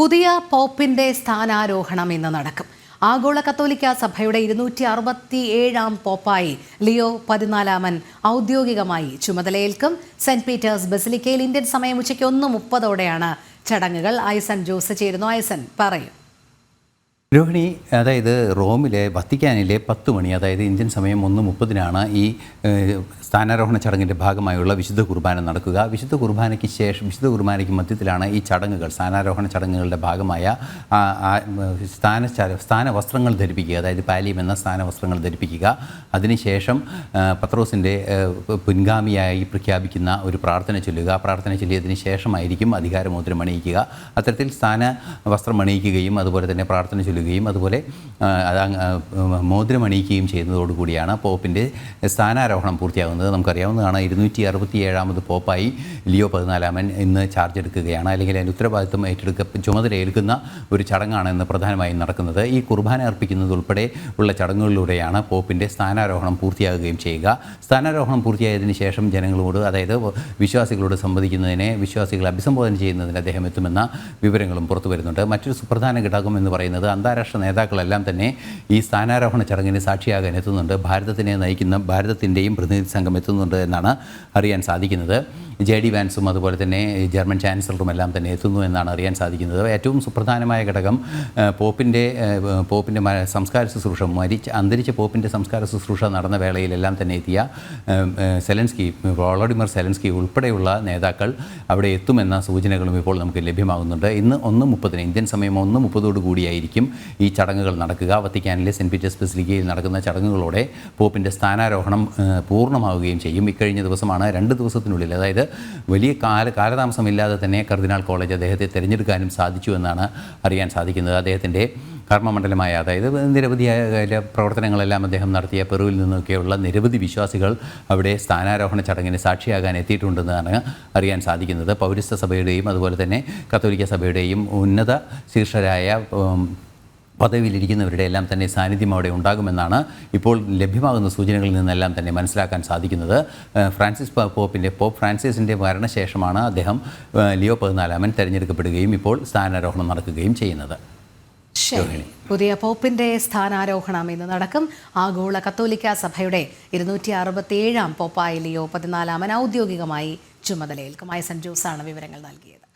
പുതിയ പോപ്പിന്റെ സ്ഥാനാരോഹണം ഇന്ന് നടക്കും. ആഗോള കത്തോലിക്ക സഭയുടെ ഇരുന്നൂറ്റി അറുപത്തി ഏഴാം പോപ്പായി ലിയോ പതിനാലാമൻ ഔദ്യോഗികമായി ചുമതലയേൽക്കും. സെന്റ് പീറ്റേഴ്സ് ബസിലിക്കയിൽ ഇന്ത്യൻ സമയം ഉച്ചയ്ക്ക് ഒന്ന് മുപ്പതോടെയാണ് ചടങ്ങുകൾ. ഐസൻ ജോസ് ചേരുന്നു. ഐസൻ പറയും. രോഹിണി അതായത് റോമിലെ വത്തിക്കാനിലെ പത്ത് മണി അതായത് ഇന്ത്യൻ സമയം ഒന്ന് മുപ്പതിനാണ് ഈ സ്ഥാനാരോഹണ ചടങ്ങിന്റെ ഭാഗമായുള്ള വിശുദ്ധ കുർബാന നടക്കുക. വിശുദ്ധ കുർബാനയ്ക്ക് ശേഷം വിശുദ്ധ കുർബാനയ്ക്ക് മധ്യത്തിലാണ് ഈ ചടങ്ങുകൾ സ്ഥാനാരോഹണ ചടങ്ങുകളുടെ ഭാഗമായ സ്ഥാന സ്ഥാന വസ്ത്രങ്ങൾ ധരിപ്പിക്കുക അതായത് പാലിയം എന്ന സ്ഥാന വസ്ത്രങ്ങൾ ധരിപ്പിക്കുക. അതിനുശേഷം പത്രോസിന്റെ പിൻഗാമിയായി പ്രഖ്യാപിക്കുന്ന ഒരു പ്രാർത്ഥന ചൊല്ലുക. പ്രാർത്ഥന ചൊല്ലിയതിന് ശേഷമായിരിക്കും അധികാരമോദ്രം അണിയിക്കുക. അത്തരത്തിൽ സ്ഥാന വസ്ത്രം അണിയിക്കുകയും അതുപോലെ തന്നെ പ്രാർത്ഥന ചൊല്ലുകയും അതുപോലെ മോതിരം അണിയിക്കുകയും ചെയ്യുന്നതോടുകൂടിയാണ് പോപ്പിന്റെ സ്ഥാനാരോഹണം പൂർത്തിയാകുന്നത്. നമുക്കറിയാവുന്നതാണ് ഇരുന്നൂറ്റി അറുപത്തി ഏഴാമത് പോപ്പായി ലിയോ പതിനാലാമൻ ഇന്ന് ചാർജ് എടുക്കുകയാണ്. അല്ലെങ്കിൽ അതിന്റെ ഉത്തരവാദിത്വം ഏറ്റെടുക്ക ചുമതല ഏൽക്കുന്ന ഒരു ചടങ്ങാണ് ഇന്ന് പ്രധാനമായും നടക്കുന്നത്. ഈ കുർബാന അർപ്പിക്കുന്നത് ഉൾപ്പെടെ ഉള്ള ചടങ്ങുകളിലൂടെയാണ് പോപ്പിന്റെ സ്ഥാനാരോഹണം പൂർത്തിയാകുകയും ചെയ്യുക. സ്ഥാനാരോഹണം പൂർത്തിയായതിനു ശേഷം ജനങ്ങളോട് അതായത് വിശ്വാസികളോട് സംവദിക്കുന്നതിനെ വിശ്വാസികളെ അഭിസംബോധന ചെയ്യുന്നതിന് അദ്ദേഹം എത്തുമെന്ന വിവരങ്ങളും പുറത്തു വരുന്നുണ്ട്. മറ്റൊരു സുപ്രധാന ഘടകം എന്ന് പറയുന്നത് നേതാക്കളെല്ലാം തന്നെ ഈ സ്ഥാനാരോഹണ ചടങ്ങിന് സാക്ഷിയാകാൻ എത്തുന്നുണ്ട്. ഭാരതത്തിനെ നയിക്കുന്ന ഭാരതത്തിന്റെയും പ്രതിനിധി സംഘം എത്തുന്നുണ്ട് എന്നാണ് അറിയാൻ സാധിക്കുന്നത്. ജെ ഡി വാൻസും അതുപോലെ തന്നെ ജർമ്മൻ ചാൻസലറും എല്ലാം തന്നെ എത്തുന്നു എന്നാണ് അറിയാൻ സാധിക്കുന്നത്. ഏറ്റവും സുപ്രധാനമായ ഘടകം പോപ്പിന്റെ പോപ്പിന്റെ സംസ്കാര ശുശ്രൂഷ മരിച്ച അന്തരിച്ച പോപ്പിന്റെ സംസ്കാര ശുശ്രൂഷ നടന്ന വേളയിലെല്ലാം തന്നെ എത്തിയ സെലൻസ്കി വോളോഡിമർ സെലൻസ്കി ഉൾപ്പെടെയുള്ള നേതാക്കൾ അവിടെ എത്തുമെന്ന സൂചനകളും ഇപ്പോൾ നമുക്ക് ലഭ്യമാകുന്നുണ്ട്. ഇന്ന് ഒന്ന് മുപ്പതിന് ഇന്ത്യൻ സമയം ഒന്ന് മുപ്പതോടു കൂടിയായിരിക്കും ഈ ചടങ്ങുകൾ നടക്കുക. വത്തിക്കാനിലെ സെന്റ് പീറ്റേഴ്സ് ബസിലിക്കയിൽ നടക്കുന്ന ചടങ്ങുകളോടെ പോപ്പിന്റെ സ്ഥാനാരോഹണം പൂർണമാവുകയും ചെയ്യും. ഇക്കഴിഞ്ഞ ദിവസമാണ് രണ്ട് ദിവസത്തിനുള്ളിൽ. അതായത് വലിയ കാല കാലതാമസമില്ലാതെ തന്നെ കർദിനാൾ കോളേജ് അദ്ദേഹത്തെ തിരഞ്ഞെടുക്കാനും സാധിച്ചു എന്നാണ് അറിയാൻ സാധിക്കുന്നത്. അദ്ദേഹത്തിന്റെ കർമ്മമണ്ഡലമായ അതായത് നിരവധിയായ പ്രവർത്തനങ്ങളെല്ലാം അദ്ദേഹം നടത്തിയ പെറുവിൽ നിന്നൊക്കെയുള്ള നിരവധി വിശ്വാസികൾ അവിടെ സ്ഥാനാരോഹണ ചടങ്ങിന് സാക്ഷിയാകാൻ എത്തിയിട്ടുണ്ടെന്നാണ് അറിയാൻ സാധിക്കുന്നത്. പൗരസ്ത്യ സഭയുടെയും അതുപോലെ തന്നെ കത്തോലിക്ക സഭയുടെയും ഉന്നത ശീർഷരായ പദവിയിലിരിക്കുന്നവരുടെ എല്ലാം തന്നെ സാന്നിധ്യം അവിടെ ഉണ്ടാകുമെന്നാണ് ഇപ്പോൾ ലഭ്യമാകുന്ന സൂചനകളിൽ നിന്നെല്ലാം തന്നെ മനസ്സിലാക്കാൻ സാധിക്കുന്നത്. ഫ്രാൻസിസ് പോപ്പിന്റെ പോപ്പ് ഫ്രാൻസിസിന്റെ മരണശേഷമാണ് അദ്ദേഹം ലിയോ പതിനാലാമൻ തിരഞ്ഞെടുക്കപ്പെടുകയും ഇപ്പോൾ സ്ഥാനാരോഹണം നടക്കുകയും ചെയ്യുന്നത്. പുതിയ പോപ്പിന്റെ സ്ഥാനാരോഹണം ഇന്ന് നടക്കും. ആഗോള കത്തോലിക്ക സഭയുടെ ഇരുന്നൂറ്റി അറുപത്തി ഏഴാം പോപ്പായി ലിയോ പതിനാലാമൻ ഔദ്യോഗികമായി ചുമതലയേൽക്കും. ഐസൻ ജോസാണ് വിവരങ്ങൾ നൽകിയത്.